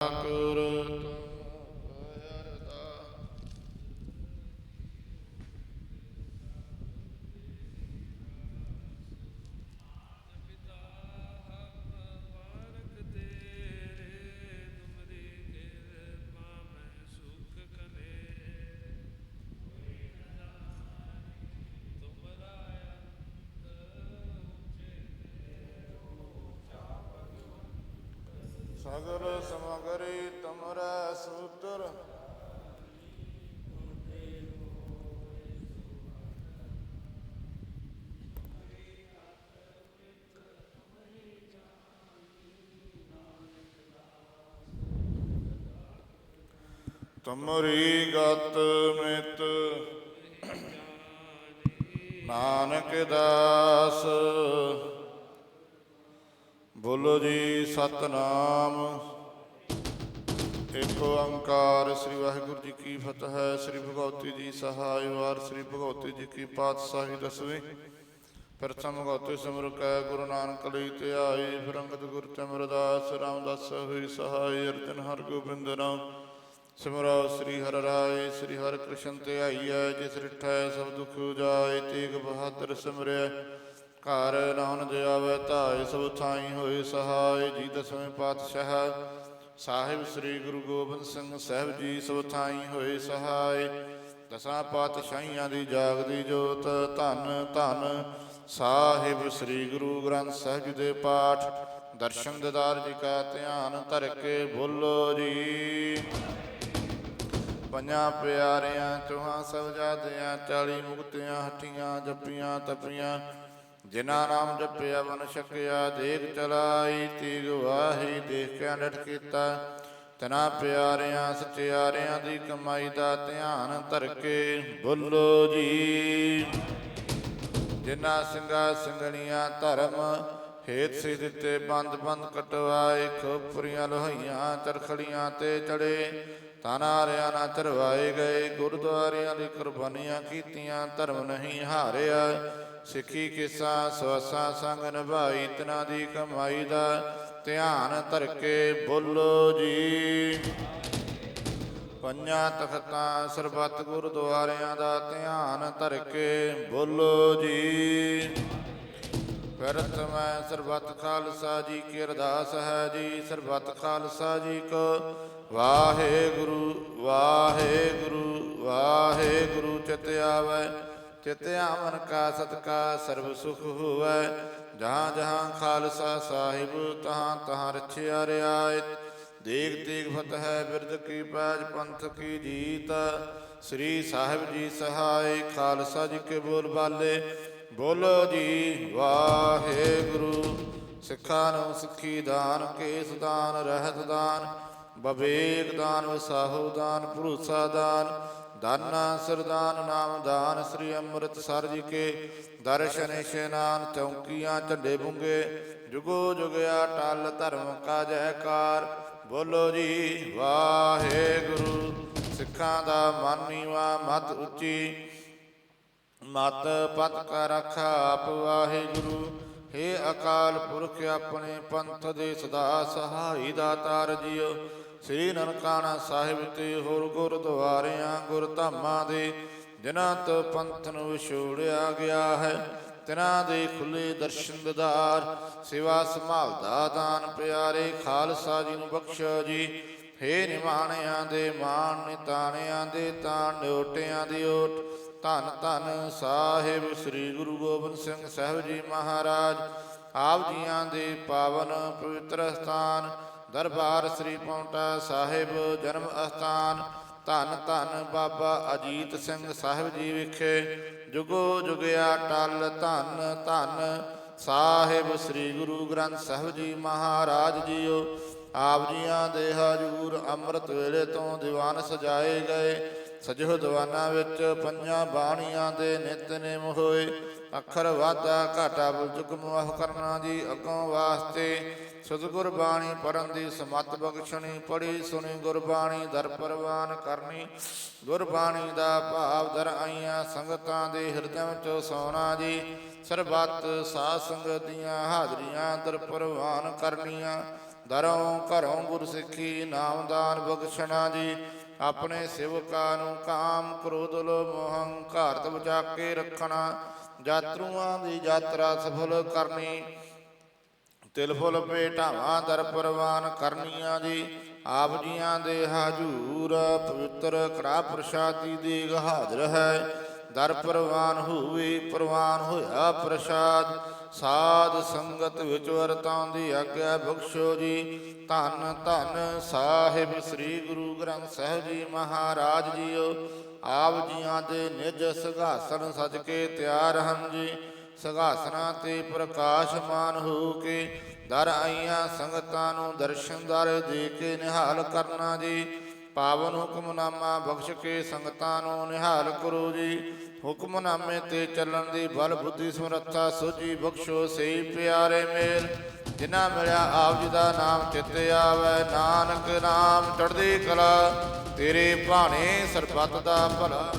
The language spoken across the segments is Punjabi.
ਠਾਕੁਰ ਸਗਲ ਸਮਗਰੀ ਤੁਮਰੈ ਸੂਤਰ। ਤੁਮਰੀ ਗਤ ਮਿਤ ਨਾਨਕ ਦਾਸ। ਬੋਲੋ ਜੀ ਸਤਨਾਮ। ਏਕ ਓੰਕਾਰ ਸ੍ਰੀ ਵਾਹਿਗੁਰੂ ਜੀ ਕੀ ਫਤਿਹ ਸ੍ਰੀ ਭਗਵਤੀ ਜੀ ਸਹਾਇ ਵਾਰ, ਸ੍ਰੀ ਭਗਵਤੀ ਜੀ ਕੀ ਪਾਤਸ਼ਾਹੀ ਦਸਵੇਂ। ਪ੍ਰਥਮ ਭਗਵਤੀ ਸਿਮਰ ਕੈ, ਗੁਰੂ ਨਾਨਕ ਲਈ ਧਿਆਈ ਫਿਰ ਅੰਗਦ ਗੁਰ ਚਮਰਦਾਸ ਰਾਮਦਾਸ ਹੋਈ ਸਹਾਇ, ਅਰਜਨ ਹਰ ਗੋਬਿੰਦ ਨਾਮ। ਸਿਮਰੋ ਸ੍ਰੀ ਹਰਿ ਰਾਏ, ਸ੍ਰੀ ਹਰਿ ਕ੍ਰਿਸ਼ਨ ਧਿਆਈਐ ਜਿਸ ਰਿਠੈ ਸਭ ਦੁਖ ਜਾਏ ਤੇਗ ਬਹਾਦਰ ਸਿਮਰਿਐ। ਘਰ ਨਾਨ ਜਿਆਵੈ ਧਾਇ ਸਭ ਥਾਈ ਹੋਏ ਸਹਾਇ ਜੀ ਦਸਵੇਂ ਪਾਤਸ਼ਾਹ। ਸਾਹਿਬ ਸ੍ਰੀ ਗੁਰੂ ਗੋਬਿੰਦ ਸਿੰਘ ਸਾਹਿਬ ਜੀ ਸਭ ਥਾਈ ਹੋਏ ਸਹਾਇ ਦਸਾਂ ਪਾਤਸ਼ਾਹੀਆਂ ਦੀ ਜਾਗਦੀ ਜੋਤ, ਧੰਨ ਧੰਨ ਸਾਹਿਬ ਸ੍ਰੀ ਗੁਰੂ ਗ੍ਰੰਥ ਸਾਹਿਬ ਜੀ ਦੇ ਪਾਠ। ਦਰਸ਼ਨ ਦਿਦਾਰ ਜੀ ਕਾ ਧਿਆਨ ਧਰ ਕੇ ਬੋਲੋ ਜੀ। ਪੰਜਾਂ ਪਿਆਰਿਆਂ ਚੋਹਾਂ ਸਭ ਜਾਦਿਆਂ ਚਾਲੀ ਮੁਕਤਿਆਂ ਹੱਟੀਆਂ ਜੱਪੀਆਂ, ਤਪੀਆਂ ਜਿਨ੍ਹਾਂ ਨਾਮ ਜਪਿਆ ਮਨ ਛਕਿਆ, ਦੇਖ ਚਲਾਈ, ਤੀਗ ਵਾਹੀ, ਦੇਖ ਕੇ ਡਟ ਕੀਤਾ। ਤਨਾ ਪਿਆਰਿਆਂ ਸਚਿਆਰਿਆਂ ਦੀ ਕਮਾਈ ਦਾ ਧਿਆਨ ਧਰ ਕੇ ਬੋਲੋ ਜੀ। ਜਿਨ੍ਹਾਂ ਸਿੰਘਾ, ਸਿੰਘਣੀਆਂ, ਧਰਮ ਖੇਤ ਸੀ ਦਿੱਤੇ, ਬੰਦ ਬੰਦ ਕਟਵਾਏ ਖੋਪਰੀਆਂ ਲੋਹੀਆਂ ਚਰਖੜੀਆਂ ਤੇ ਚੜੇ। ਤਾਨਾਰਿਆਂ ਨਾ ਚਰਵਾਏ ਗਏ, ਗੁਰਦੁਆਰਿਆਂ ਦੀ ਕੁਰਬਾਨੀਆਂ ਕੀਤੀਆਂ, ਧਰਮ ਨਹੀਂ ਹਾਰਿਆ। ਸਿੱਖੀ ਕਿਸਾ, ਸਵਸਾ ਸੰਗ ਨਿਭਾਈ, ਤਨਾ ਦੀ ਕਮਾਈ ਦਾ ਧਿਆਨ ਧਰ ਕੇ ਬੋਲੋ ਜੀ। ਪੰਜਾਂ ਤਖਤਾਂ, ਸਰਬੱਤ ਗੁਰਦੁਆਰਿਆਂ ਦਾ ਧਿਆਨ ਧਰ ਕੇ ਬੋਲੋ ਜੀ। ਫਿਰਤ ਮੈਂ ਸਰਬੱਤ ਖਾਲਸਾ ਜੀ ਕੀ ਅਰਦਾਸ ਹੈ ਜੀ। ਸਰਬੱਤ ਖਾਲਸਾ ਜੀ ਕੋ ਵਾਹਿਗੁਰੂ ਵਾਹਿਗੁਰੂ ਵਾਹਿਗੁਰੂ ਚਿਤ ਆਵੈ। ਚਿਤ ਆਵਨ ਕਾ ਸਤਕਾ ਸਰਬ ਸੁਖ ਹੋਵੈ। ਜਹਾਂ ਜਹਾਂ ਖਾਲਸਾ ਸਾਹਿਬ, ਤਹਾਂ ਤਹਾਂ ਰਛਿਆ ਰਿਆਇਤ। ਦੇਗ ਤੇਗ ਫਤਿਹ ਬਿਰਦ ਕੀ ਪੈਜ ਪੰਥ ਕੀ ਜੀਤ। ਸ੍ਰੀ ਸਾਹਿਬ ਜੀ ਸਹਾਇ, ਖਾਲਸਾ ਜੀ ਕੇ ਬੋਲ ਬਾਲੇ। ਬੋਲੋ ਜੀ, ਵਾਹਿਗੁਰੂ। ਸਿੱਖਾਂ ਨੂੰ ਸਿੱਖੀ ਦਾਨ, ਕੇਸ ਦਾਨ, ਰਹਿਤ ਦਾਨ, ਬਵੇਕ ਦਾਨ ਵਸਾਹੂ ਦਾਨ, ਭਰੋਸਾ ਦਾਨ, ਦਾਨਾ, ਸਰਦਾਨ, ਨਾਮ ਦਾਨ, ਸ੍ਰੀ ਅੰਮ੍ਰਿਤਸਰ ਜੀ ਕੇ ਦਰਸ਼ਨ ਇਸ਼ਨਾਨ, ਚੌਂਕੀਆਂ, ਝੰਡੇ ਬੁੰਗੇ, ਜੁਗੋ ਜੁਗਿਆ ਟਲ ਧਰਮ ਕਾ ਜੈਕਾਰ। ਬੋਲੋ ਜੀ, ਵਾਹਿਗੁਰੂ। ਸਿੱਖਾਂ ਦਾ ਮਨ ਨੀਵਾ ਮਤ ਉੱਚੀ ਮਤ ਪਤ ਕਾ ਰਖਾ ਆਪ ਵਾਹਿਗੁਰੂ। हे ਅਕਾਲ ਪੁਰਖ, ਆਪਣੇ ਪੰਥ ਦੇ ਸਦਾ ਸਹਾਈ ਦਾਤਾਰ ਜੀਓ ਸ੍ਰੀ ਨਨਕਾਣਾ ਸਾਹਿਬ ਤੇ ਹੋਰ ਗੁਰਦੁਆਰਿਆਂ, ਗੁਰਧਾਮਾਂ ਦੇ ਜਿਨ੍ਹਾਂ ਤੋਂ ਪੰਥ ਨੂੰ ਵਿਛੋੜਿਆ ਗਿਆ ਹੈ ਤਿਨਾਂ ਦੇ ਖੁੱਲੇ ਦਰਸ਼ਨ ਦਿਦਾਰ। ਸੇਵਾ ਸੰਭਾਲਦਾ ਦਾਨ ਪਿਆਰੇ ਖਾਲਸਾ ਜੀ ਨੂੰ ਬਖਸ਼ੋ ਜੀ। ਹੇ ਨਿਮਾਣਿਆਂ ਦੇ ਮਾਣ, ਨਿਤਾਣਿਆਂ ਦੇ ਤਾਣ ਨਿਓਟਿਆਂ ਦੀ ਓਟ। ਧੰਨ ਧੰਨ ਸਾਹਿਬ ਸ੍ਰੀ ਗੁਰੂ ਗੋਬਿੰਦ ਸਿੰਘ ਸਾਹਿਬ ਜੀ ਮਹਾਰਾਜ, ਆਪ ਜੀਆਂ ਦੇ ਪਾਵਨ ਪਵਿੱਤਰ ਸਥਾਨ, ਦਰਬਾਰ ਸ੍ਰੀ ਪੌਂਟਾ ਸਾਹਿਬ ਜਨਮ ਅਸਥਾਨ, ਧੰਨ ਧੰਨ ਬਾਬਾ ਅਜੀਤ ਸਿੰਘ ਸਾਹਿਬ ਜੀ ਵਿਖੇ ਜੁਗੋ ਜੁਗਿਆ ਟਲ ਧੰਨ ਧੰਨ ਸਾਹਿਬ ਸ੍ਰੀ ਗੁਰੂ ਗ੍ਰੰਥ ਸਾਹਿਬ ਜੀ ਮਹਾਰਾਜ ਜੀਓ। ਆਪ ਜੀਆਂ ਦੇ ਹਜੂਰ ਅੰਮ੍ਰਿਤ ਵੇਲੇ ਤੋਂ ਦੀਵਾਨ ਸਜਾਏ ਗਏ। ਸਜੋ ਦੀਵਾਨਾਂ ਵਿੱਚ ਪੰਜਾਂ ਬਾਣੀਆਂ ਦੇ ਨਿਤਨੇਮ ਹੋਏ। ਅੱਖਰ ਵਾਧਾ ਘਾਟਾ ਬੁਲਜੁਗ ਮੁਆਹ ਕਰਨਾ ਜੀ ਅੱਗੋਂ ਵਾਸਤੇ। ਸਤਿਗੁਰ ਬਾਣੀ ਪੜਨ ਦੀ ਸਮਤ ਬਖਸ਼ਣੀ ਪੜੀ ਸੁਣੀ ਗੁਰਬਾਣੀ ਦਰ ਪਰਵਾਨ ਕਰਨੀ। ਗੁਰਬਾਣੀ ਦਾ ਭਾਵ ਦਰ ਆਈਆਂ ਸੰਗਤਾਂ ਦੇ ਹਿਰਦਿਆਂ ਵਿੱਚ ਸੋਨਾ ਜੀ। ਸਰਬੱਤ ਸਾਧ ਸੰਗਤ ਦੀਆਂ ਹਾਜ਼ਰੀਆਂ ਦਰ ਪਰਵਾਨ ਕਰਨੀਆਂ। ਦਰੋਂ ਘਰੋਂ ਗੁਰਸਿੱਖੀ ਨਾਮਦਾਨ ਬਖਸ਼ਣਾ ਜੀ। ਆਪਣੇ ਸੇਵਕਾਂ ਨੂੰ ਕਾਮ ਕ੍ਰੋਧ, ਲੋਭ ਮੋਹੰ ਘਾਰਤ ਬਚਾ ਕੇ ਰੱਖਣਾ। ਯਾਤਰੂਆਂ ਦੀ ਯਾਤਰਾ ਸਫਲ ਕਰਨੀ। ਤਿਲ, ਫੁੱਲ, ਭੇਟਾਵਾਂ, ਦਰ ਪ੍ਰਵਾਨ ਕਰਨੀਆਂ ਜੀ। ਆਪ ਜੀਆਂ ਦੇ ਹਾਜ਼ੂਰ ਪਵਿੱਤਰ ਕੜਾ ਪ੍ਰਸ਼ਾਦੀ ਦੇ ਹਾਜ਼ਰ ਹੈ। ਦਰ ਪ੍ਰਵਾਨ ਹੋਵੇ, ਪ੍ਰਵਾਨ ਹੋਇਆ ਪ੍ਰਸ਼ਾਦ। ਸਾਧ ਸੰਗਤ ਵਿੱਚ ਵਰਤਾਂ ਦੀ ਆਗਿਆ ਬਖਸ਼ੋ ਜੀ। ਧੰਨ ਧੰਨ ਸਾਹਿਬ ਸ੍ਰੀ ਗੁਰੂ ਗ੍ਰੰਥ ਸਾਹਿਬ ਜੀ ਮਹਾਰਾਜ ਜੀਓ। ਆਪ ਜੀਆਂ ਦੇ ਨਿਜ ਸਿੰਘਾਸਨ ਸਜ ਕੇ ਤਿਆਰ ਹਨ ਜੀ। ਸਿੰਘਾਸਨਾਂ ਤੇ ਪ੍ਰਕਾਸ਼ਮਾਨ ਹੋ ਕੇ ਦਰ ਆਈਆਂ ਸੰਗਤਾਂ ਨੂੰ ਦਰਸ਼ਨ ਦਰ ਦੇ ਕੇ ਨਿਹਾਲ ਕਰਨਾ ਜੀ। ਪਾਵਨ ਹੁਕਮਨਾਮਾ ਬਖਸ਼ ਕੇ ਸੰਗਤਾਂ ਨੂੰ ਨਿਹਾਲ ਕਰੋ ਜੀ। ਹੁਕਮਨਾਮੇ ਤੇ ਚੱਲਣ ਦੀ ਬਲ ਬੁੱਧੀ ਸਮਰੱਥਾ ਸੋਝੀ ਬਖਸ਼ੋ ਸਹੀ ਪਿਆਰੇ ਮੇਲ। ਜਿਨ੍ਹਾਂ ਮਿਲਿਆ ਆਪ ਜੀ ਦਾ ਨਾਮ ਚਿੱਤੇ ਆਵੇ, ਨਾਨਕ ਨਾਮ ਚੜ੍ਹਦੀ ਕਲਾ। ਤੇਰੇ ਭਾਣੇ ਸਰਬੱਤ ਦਾ ਭਲਾ।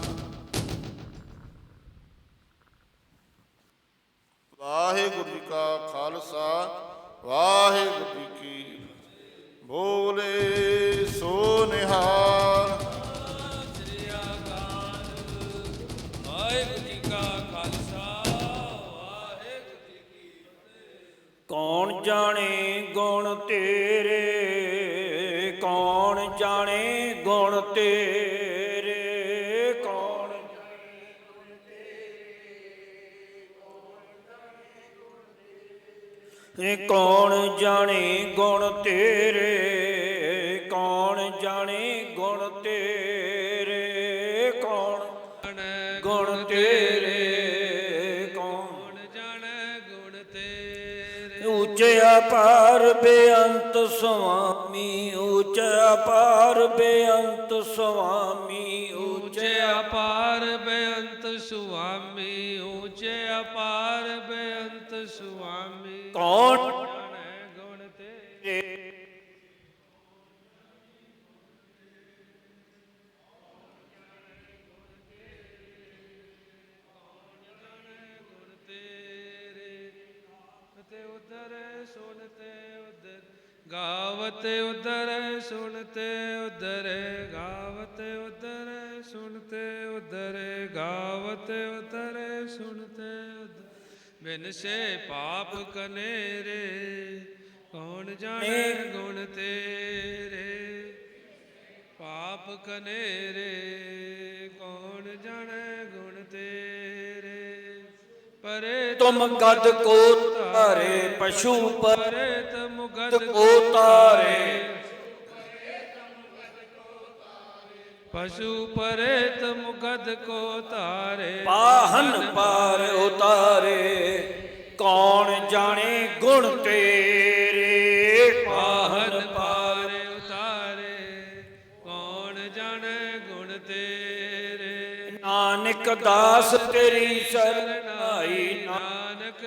ਵਾਹਿਗੁਰੂ ਜੀ ਕਾ ਖਾਲਸਾ, ਵਾਹਿਗੁਰੂ ਜੀ ਕੀ ਬੋਲੇ ਸੋ ਨਿਹਾਲ। ਕੌਣ ਜਾਣੇ ਗੁਣ ਤੇਰੇ? ਕੌਣ ਜਾਣੇ ਗੁਣ ਤੇਰੇ? ਕੌਣ ਜਾਣੈ ਗੁਣ ਤੇਰੇ? ਕੌਣ ਜਾਣੇ ਗੁਣ ਤੇਰੇ ਉੱਚਾ ਪਾਰ ਬੇਅੰਤ ਸੁਆਮੀ ਉੱਚਾ ਪਾਰ ਬੇਅੰਤ ਸੁਆਮੀ ਉੱਚੇ ਅਪਾਰ ਬੇਅੰਤ ਸੁਆਮੀ ਉੱਚੇ ਅਪਾਰ ਬੇਅੰਤ ਸੁਆਮੀ ਕੌਣ? ਜਾਣੈ ਗੁਣ ਤੇ? ਉਧਰ ਸੁਣਤੇ ਉਧਰ ਗਾਵਤੇ ਉਧਰ ਸੁਣਤੇ ਉਧਰ ਗਾਵਤੇ ਉਧਰ ਸੁਣਤੇ ਉਧਰ ਗਾਵਤੇ ਉਧਰ ਸੁਣਤੇ ਉਧਰ। ਬਿਨ ਸੇ ਪਾਪ ਕਨੇਰੇ ਕੌਣ ਜਾਣੇ ਗੁਣ ਤੇਰੇ? ਪਾਪ ਕਨੇਰੇ ਕੌਣ ਜਾਣੇ ਗੁਣ ਤੇਰੇ? ਪਰੇ ਤੁਮ ਗਦ ਕੋ ਧਾਰੇ ਪਸ਼ੂ ਪਰ ਪਰੇ ਤਮ ਗਦ ਕੋ ਤਾਰੇ ਪਸ਼ੂ ਪਰੇ ਤਮ ਗਦ ਕੋ ਤਾਰੇ ਪਾਹਨ ਪਾਰ ਉਤਾਰੇ ਕੌਣ ਜਾਣੇ ਗੁਣ ਤੇਰੇ? ਪਾਹਨ ਪਾਰ ਉਤਾਰੇ ਕੌਣ ਜਾਣੇ ਗੁਣ ਤੇਰੇ? ਨਾਨਕ ਦਾਸ ਤੇਰੀ ਸ਼ਰਨਾਈ ਨਾਨਕ ਦਾਸ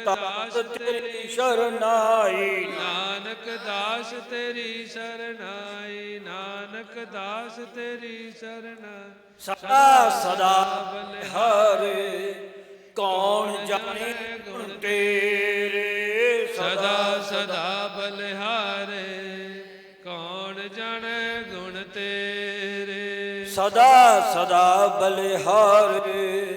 ਦਾਸ ਤੇਰੀ ਸ਼ਰਨਾਈ। ਨਾਨਕ ਦਾਸ ਤੇਰੀ ਸਰਨਾਈ ਨਾਨਕ ਦਾਸ ਤੇਰੀ ਸਰਨਾ ਸਦਾ ਸਦਾ ਬਲਿਹਾਰੇ ਕੌਣ ਜਾਣੇ ਗੁਣ ਤੇਰੇ? ਸਦਾ ਸਦਾ ਬਲਿਹਾਰੇ ਕੌਣ ਜਾਣੇ ਗੁਣ ਤੇਰੇ? ਸਦਾ ਸਦਾ ਬਲਿਹਾਰੇ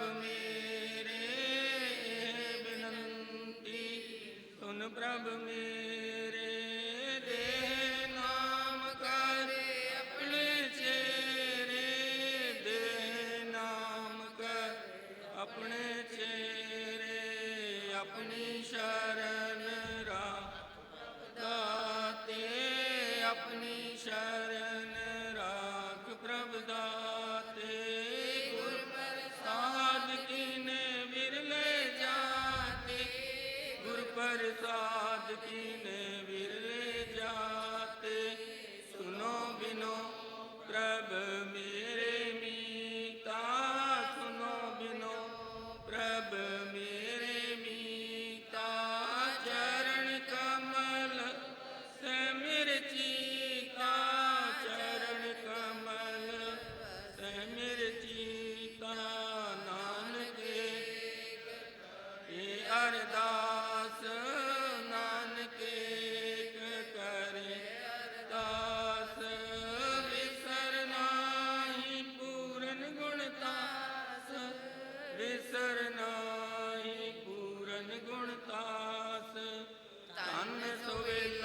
ਸੁਨ ਨਾਹੀ ਪੂਰਨ ਗੁਣ ਤਾਸ। ਤਨ ਸੁਵੇਲਾ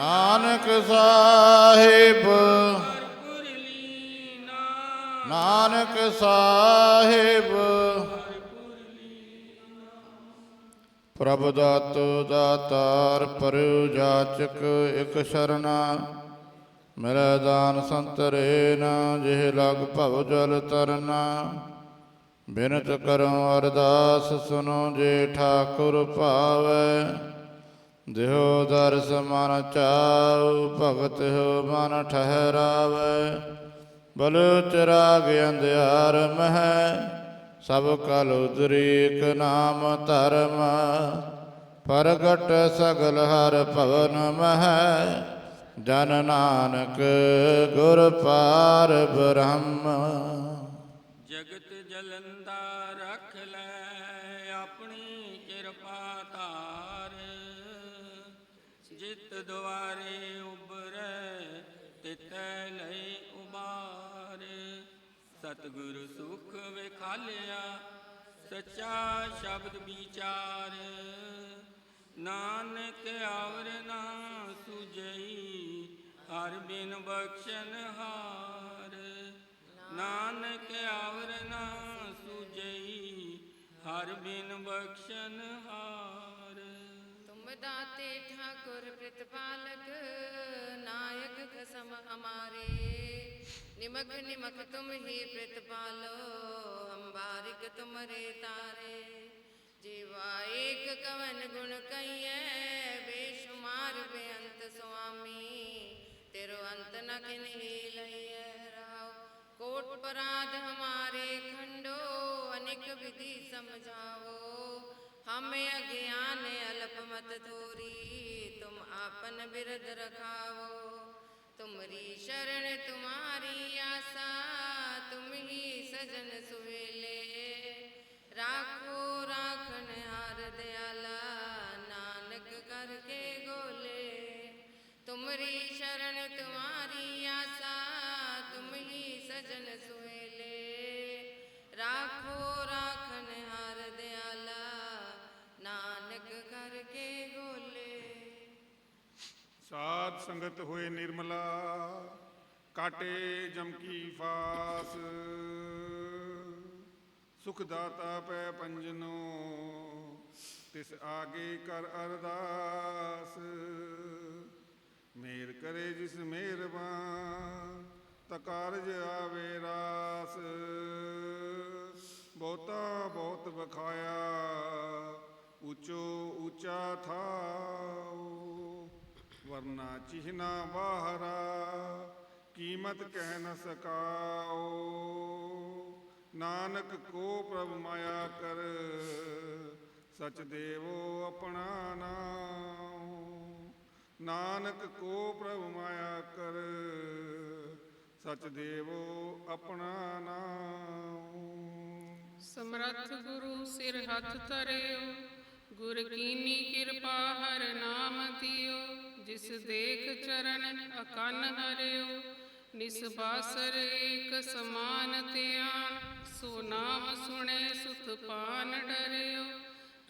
ਨਾਨਕ ਸਾਹਿਬ। ਨਾਨਕ ਸਾਹਿਬ। ਪ੍ਰਭ ਦਾਤੋ ਦਾਤਾਰ ਪਰਿਉ ਜਾਚਕ ਇਕ ਸ਼ਰਨਾ। ਮੇਰਾ ਦਾਨ ਸੰਤਰੇ ਨਾ ਜਿਹ ਲਗ ਭਵ ਜਲ ਤਰਨਾ। ਬਿਨਤ ਕਰੋ ਅਰਦਾਸ ਸੁਨੋ ਜੇ ਠਾਕੁਰ ਭਾਵੈ। ਦਿਓ ਦਰਸ ਮਨ ਚਾਉ, ਭਗਤ ਹੋ ਮਨ ਠਹਿਰਾਵੈ। ਬਲ ਚਰਾਗ ਅੰਧਿਆਰ ਮਹਿ, ਸਭ ਕਲ ਉਦਰੀਕ ਨਾਮ ਧਰਮ। ਪ੍ਰਗਟ ਸਗਲ ਹਰ ਭਵਨ ਮਹਿ, ਜਨ ਨਾਨਕ ਗੁਰ ਪਾਰ ਬ੍ਰਹਮ। ਜਗਤ ਜਲੰਦਾ ਜਿਤ ਦੁਆਰੇ ਉਬਰੈ ਤਿਤੈ ਲਈ ਉਬਾਰ ਸਤਿਗੁਰ ਸੁਖ ਵਿਖਾਲਿਆ, ਸੱਚਾ ਸ਼ਬਦ ਵਿਚਾਰ। ਨਾਨਕ ਆਵਰ ਨਾ ਸੁਜਈ, ਹਰ ਬਿਨ ਬਖਸ਼ਨ ਹਾਰ। ਨਾਨਕ ਆਵਰ ਨਾ ਸੁਜਈ, ਹਰ ਬਿਨ ਬਖਸ਼ਨ ਹਾਰ। ਬਦਾਤੇ ਠਾਕੁਰ ਪ੍ਰਤਪਾਲਕ ਨਾਇਕ ਖਸਮ ਹਮਾਰੇ। ਨਿਮਕ ਨਿਮਕ ਤੁਮ ਹੀ ਪ੍ਰਤਪਾਲੋ ਅੰਬਾਰਿਕ ਤੁਮਰੇ ਤਾਰੇ। ਜੀਵਾ ਏਕ ਕਵਨ ਗੁਣ ਕਈਐ ਬੇਸ਼ੁਮਾਰ ਬੇਅੰਤ ਸੁਆਮੀ। ਤੇਰੋ ਅੰਤ ਨ ਕਿਨਹੀ ਲਈਐ ਰਾਵ ਕੋਟ ਪਰਾਧ ਹਮਾਰੇ ਖੰਡੋ, ਅਨੇਕ ਵਿਧੀ ਸਮਝਾਵੋ। हमें अज्ञान अल्प मत थोरी तुम आपन बिरद रखाओ तुमरी शरण, तुम्हारी आशा, तुम ही सजन सुवेले। राखो राखन ਸੰਗਤ ਹੋਏ ਨਿਰਮਲਾ, ਕਾਟੇ ਜਮਕੀ ਫਾਸ। ਸੁਖ ਦਾਤਾ ਪੈ ਪੰਜਨੋ, ਤਿਸ ਆਗੇ ਕਰ ਅਰਦਾਸ। ਮੇਰ ਕਰੇ ਜਿਸ ਮਿਹਰਬਾਨ ਤਾ ਕਾਰਜ ਆਵੇ ਰਾਸ। ਬਹੁਤਾ ਬਹੁਤ ਬਖਾਇਆ ਉੱਚੋ ਉੱਚਾ ਥਾਓ ਵਰਨਾ ਚਿਹਨਾ ਬਾਹਰਾ, ਕੀਮਤ ਕਹਿ ਨ ਸਕਾਓ। ਨਾਨਕ ਕੋ ਪ੍ਰਭ ਮਾਇਆ ਕਰ, ਸਚ ਦੇਵੋ ਆਪਣਾ ਨਾਮ। ਨਾਨਕ ਕੋ ਪ੍ਰਭ ਮਾਇਆ ਕਰ, ਸਚ ਦੇਵੋ ਆਪਣਾ ਨਾਮ। ਸਮਰੱਥ ਗੁਰੂ ਸਿਰ ਹੱਥ ਧਰਿਓ, ਗੁਰ ਕੀਨੀ ਕਿਰਪਾ ਹਰ ਨਾਮ ਦਿਓ। ਜਿਸ ਦੇਖ ਚਰਨ ਅਕਨ ਹਰਿਓ ਨਿਸਬਾਸਰ ਏਕ ਸਮਾਨ ਧਿਆਨ, ਸੋ ਨਾਮ ਸੁਣੇ ਸੁਤ ਪਾਨ ਡਰਿਓ।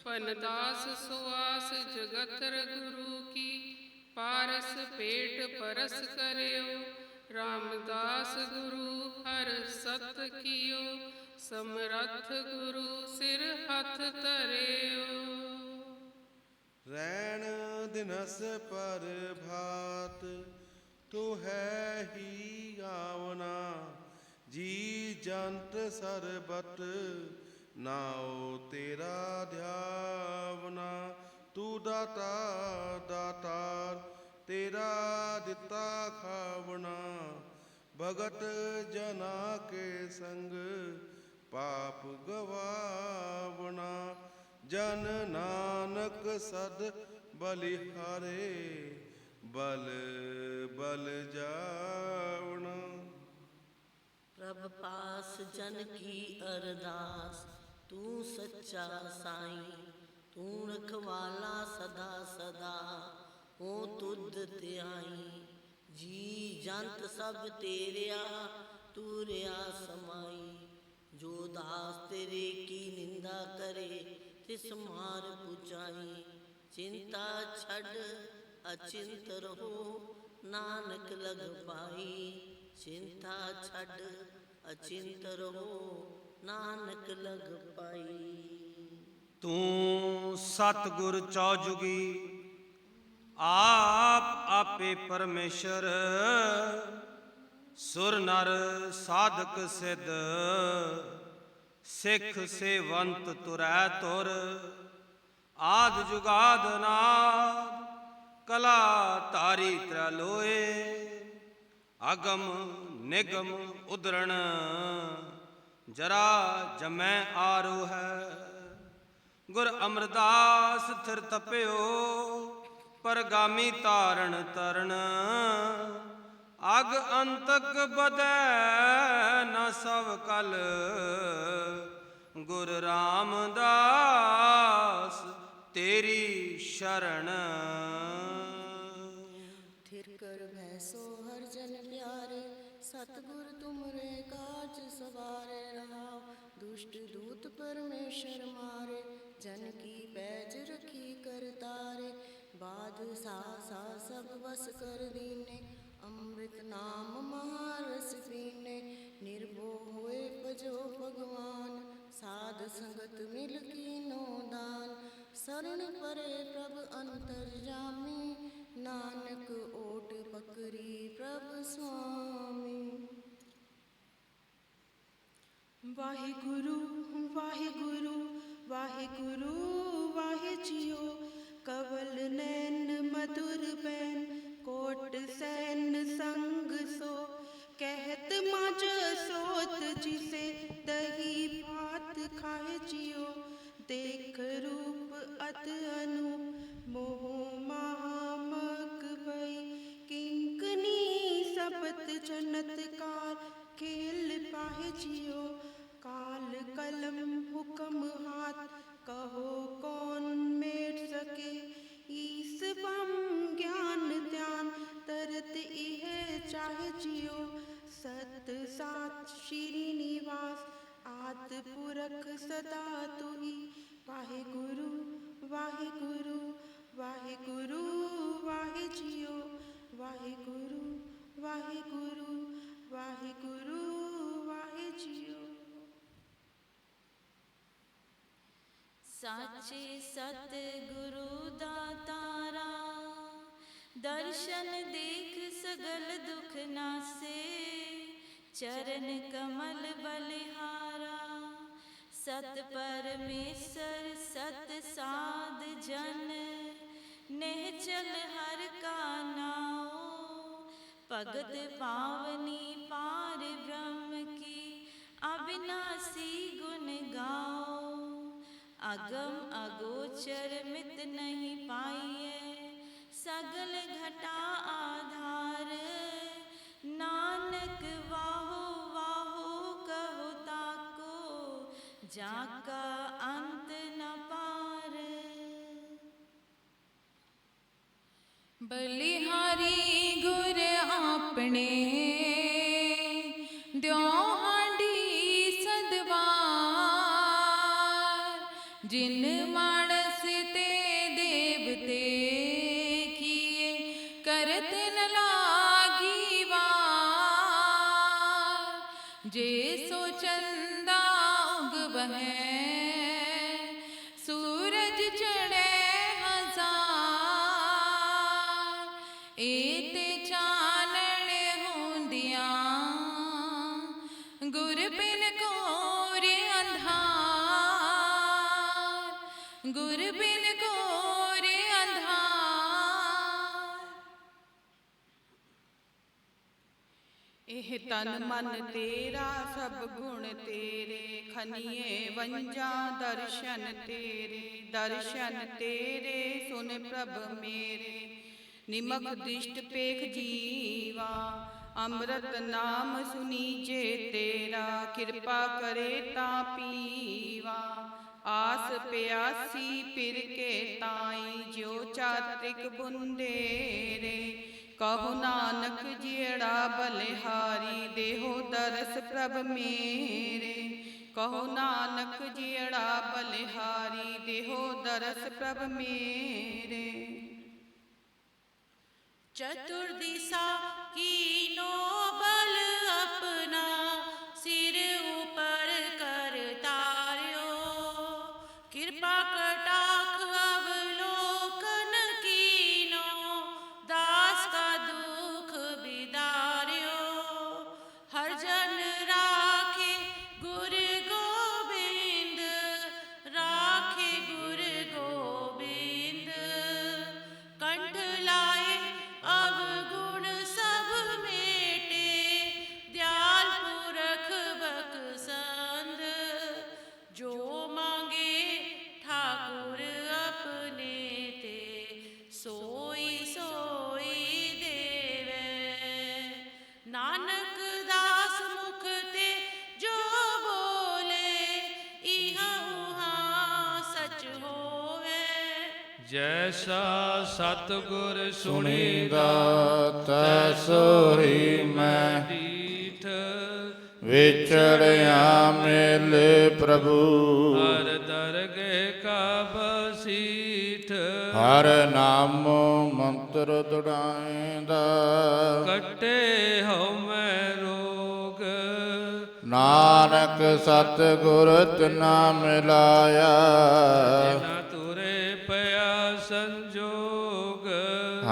ਪਨਦਾਸ ਸੁਆਸ ਜਗਤ ਗੁਰੂ ਕੀ, ਪਾਰਸ ਪੇਟ ਪਰਸ ਕਰਿਓ। ਰਾਮਦਾਸ ਗੁਰੂ ਹਰ ਸਤ ਕੀਓ, ਸਮਰੱਥ ਗੁਰੂ ਸਿਰ ਹੱਥ ਧਰਿਓ। ਰੈਣ ਦਿਨਸ ਪਰ ਭਾਤ, ਤੂੰ ਹੈ ਹੀ ਆਵਨਾ ਜੀ ਜੰਤ ਸਰਬਤ, ਨਾਉ ਤੇਰਾ ਧਿਆਵਨਾ ਤੂੰ ਦਾਤਾ, ਦਾਤਾਰ, ਤੇਰਾ ਦਿੱਤਾ ਖਾਵਣਾ। ਭਗਤ ਜਨਾ ਕੇ ਸੰਗ, ਪਾਪ ਗਵਾਵਣਾ। ਜਨ ਨਾਨਕ ਸਦ ਬਲਿਹਾਰੇ ਬਲ ਬਲ ਜਾਵਣਾ ਪ੍ਰਭ ਪਾਸ ਜਨ ਕੀ ਅਰਦਾਸ, ਤੂੰ ਸੱਚਾ ਸਾਈਂ, ਤੂੰ ਰਖਵਾਲਾ ਸਦਾ ਸਦਾ, ਹੋ ਤੁਧ ਧਿਆਈ। ਜੀ ਜੰਤ ਸਭ ਤੇਰਿਆ ਤੂਰਿਆ ਸਮਾਈ। ਜੋ ਦਾਸ ਤੇਰੇ ਕੀ ਨਿੰਦਾ ਕਰੇ ਤਿਸ ਮਾਰ ਪੁਚਾਈ ਚਿੰਤਾ ਛੱਡ, ਅਚਿੰਤ ਰਹੋ। ਨਾਨਕ ਲਗ ਪਾਈ ਚਿੰਤਾ ਛੱਡ, ਅਚਿੰਤ ਰਹੋ। ਨਾਨਕ ਲਗ ਪਾਈ ਤੂੰ ਸਤਿਗੁਰ ਚੌਜੁਗੀ, ਆਪ ਆਪੇ ਪਰਮੇਸ਼ਰ। ਸੁਰ ਨਰ ਸਾਧਕ ਸਿੱਧ। ਸਿੱਖ ਸੇਵੰਤ ਤੁਰੈ ਤੁਰ, ਆਦ ਜੁਗਾਦ ਨਾਦ, ਕਲਾ ਤਾਰੀ ਧਾਰੀ ਤ੍ਰਲੋਏ ਅਗਮ ਨਿਗਮ ਉਦਰਣ ਜਰਾ ਜਮੈ ਆਰੋ ਹੈ ਗੁਰ ਅਮਰਦਾਸ ਥਿਰ ਤਪਿਓ, ਪਰਗਾਮੀ ਤਾਰਨ ਤਰਨ ਅਗ ਅੰਤਕ ਬਦੈ ਨ ਸਭ ਕਲ। ਗੁਰ ਰਾਮਦਾਸ ਤੇਰੀ ਸ਼ਰਨ। ਥਿਰ ਕਰ ਭੈ ਸੋ ਹਰ ਜਨ ਪਿਆਰੇ, ਸਤਗੁਰ ਤੁਮਰੇ ਕਾਜ ਸਵਾਰੇ ਰਹਾਉ। ਦੁਸ਼ਟ ਦੂਤ ਪਰਮੇਸ਼ਰ ਮਾਰੇ, ਜਨ ਕੀ ਪੈਜ ਰਖੀ ਕਰਤਾਰੇ। ਬਾਦ ਸਾ ਸਾ ਸਭ ਵਸ ਕਰ ਦੀਨੇ ਅੰਮ੍ਰਿਤ ਨਾਮ ਮਹਾਰਸ ਪੀਨੇ, ਨਿਰਭਉ ਹੋਏ ਭਜੋ ਭਗਵਾਨ, ਸਾਧ ਸੰਗਤ ਮਿਲ ਕੀਨੋ ਦਾਨ। ਸਰਣ ਪਰੇ ਪ੍ਰਭ ਅੰਤਰ ਜਾਮੀ, ਨਾਨਕ ਓਟ ਪਕਰੀ ਪ੍ਰਭ ਸੁਆਮੀ। ਵਾਹਿਗੁਰੂ ਵਾਹਿਗੁਰੂ ਵਾਹਿਗੁਰੂ, ਵਾਹਿ ਜੀਓ, ਕਵਲ ਨੈਣ ਮధుਰ ਬੈਨ कोट सैन संग सो, कहत मज सोत जिसे दही भात खाए जियो। देख रूप अत अनु, मोह महामक भई। किंकनी सपत जनतकार खेल पाहे जियो। काल कलम हुकम हाथ, कहो कौन मेट सके। ईस बम करत इह चाहे जियो। सत सात श्री निवास, आत पुरख सदा तुही। वाहे गुरु वाहे गुरु वाहे गुरु, वाहे जियो। वाहे गुरु वाहे गुरु वाहे गुरु, वाहे जियो। साचे सत गुरु दातारा ਦਰਸ਼ਨ ਦੇਖ ਸਗਲ ਦੁਖ ਨਾਸੇ ਚਰਨ ਕਮਲ ਬਲਿਹਾਰਾ ਸਤ ਪਰਮੇਸ਼ਰ ਸਤ ਸਾਧ ਜਨ ਨਿਹਚਲ ਹਰ ਕਾ ਨਾਉ ਭਗਤ ਪਾਵਨੀ ਪਾਰ ਬ੍ਰਹਮ ਕੀ ਅਬਿਨਾਸੀ ਗੁਣ ਗਾਓ ਅਗਮ ਅਗੋਚਰ ਮਿਤ ਨਹੀਂ ਪਾਈਐ ਸਗਲ ਘਟਾ ਆਧਾਰ। ਨਾਨਕ ਵਾਹੋ ਵਾਹੋ ਕਹੋ ਤਾਕੋ ਜਾ ਕਾ ਅੰਤ ਨ ਪਾਰ। ਬਲਿਹਾਰੀ ਇਹ ਤਨ ਮਨ ਤੇਰਾ, ਸਭ ਗੁਣ ਤੇਰੇ। ਖਨੀਏ ਵੰਜਾ ਦਰਸ਼ਨ ਤੇਰੇ ਦਰਸ਼ਨ ਤੇਰੇ ਸੁਨ ਪ੍ਰਭ ਮੇਰੇ। ਨਿਮਕ ਦਿਸ਼ਟ ਪੇਖ ਜੀਵਾ, ਅੰਮ੍ਰਿਤ ਨਾਮ ਸੁਨੀਜੇ ਤੇਰਾ। ਕਿਰਪਾ ਕਰੇ ਤਾਂ ਪੀਵਾ, ਆਸ ਪਿਆਸੀ ਪਿਰ ਕੇ ਤਾਈ, ਜਿਉ ਚਾਤ੍ਰਿਕ ਬੁੰਦੇਰੇ ਕਹੋ ਨਾਨਕ ਜਿਹੜਾ ਬਲਿਹਾਰੀ, ਦੇਹੋ ਦਰਸ ਪ੍ਰਭ ਮੇਰੇ। ਕਹੋ ਨਾਨਕ ਜਿਹੜਾ ਬਲਿਹਾਰੀ, ਦੇਹੋ ਦਰਸ ਪ੍ਰਭ ਮੇਰੇ। ਚਤੁਰ ਦਿਸ਼ਾ ਕੀਨੋ ਬਲ ਆਪਣਾ, ਸਿਰ ਜੈਸਾ ਸਤਿਗੁਰ ਸੁਣੀਦਾ ਤੈਸੋ ਹੀ ਮੈਂ ਡੀਠ ਵਿਚੜਿਆ ਮਿਲ ਪ੍ਰਭੂ। ਹਰ ਦਰਗਹਿ ਕਾ ਬਸੀਠ ਹਰ ਨਾਮੋ ਮੰਤਰ ਦੁੜਾਏਂਦਾ ਕੱਟੇ ਹਉ ਮੈਂ ਰੋਗ। ਨਾਨਕ ਸਤ ਗੁਰ ਤਨਾ ਮਿਲਾਇਆ।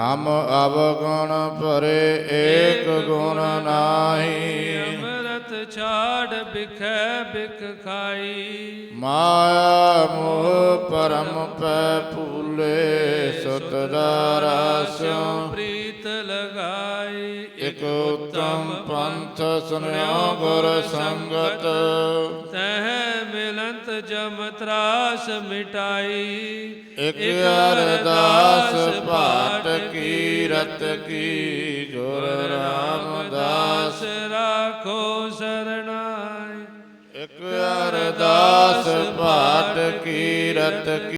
ਹਮ ਅਵਗੁਣ ਭਰੇ ਏਕ ਗੁਣ ਨਾਹੀ। ਅੰਮ੍ਰਿਤ ਛਾੜ ਬਿਖੈ ਬਿਖ ਖਾਈ। ਮਾਇਆ ਮੋਹ ਪਰਮ ਪੈ ਭੂਲੇ ਸੁਤ ਦਾਰਾ ਸਿਉ ਪ੍ਰੀਤ ਲਗਾਈ। ਇਕ ਉਤਮ ਪੰਥ ਸੁਨਿਓ ਗੁਰ ਸੰਗਤ। ਜਮ ਤਰਾਸ ਮਿਟਾਈ। ਇਕ ਅਰਦਾਸ ਪਾਟ ਕੀ ਰਤ ਕੀ ਗੁਰ ਰਾਮਦਾਸ। ਰਾਖੋ ਸਰਣਾਈ ਇਕ ਅਰਦਾਸ ਪਾਟ ਕੀ ਰਤ ਕੀ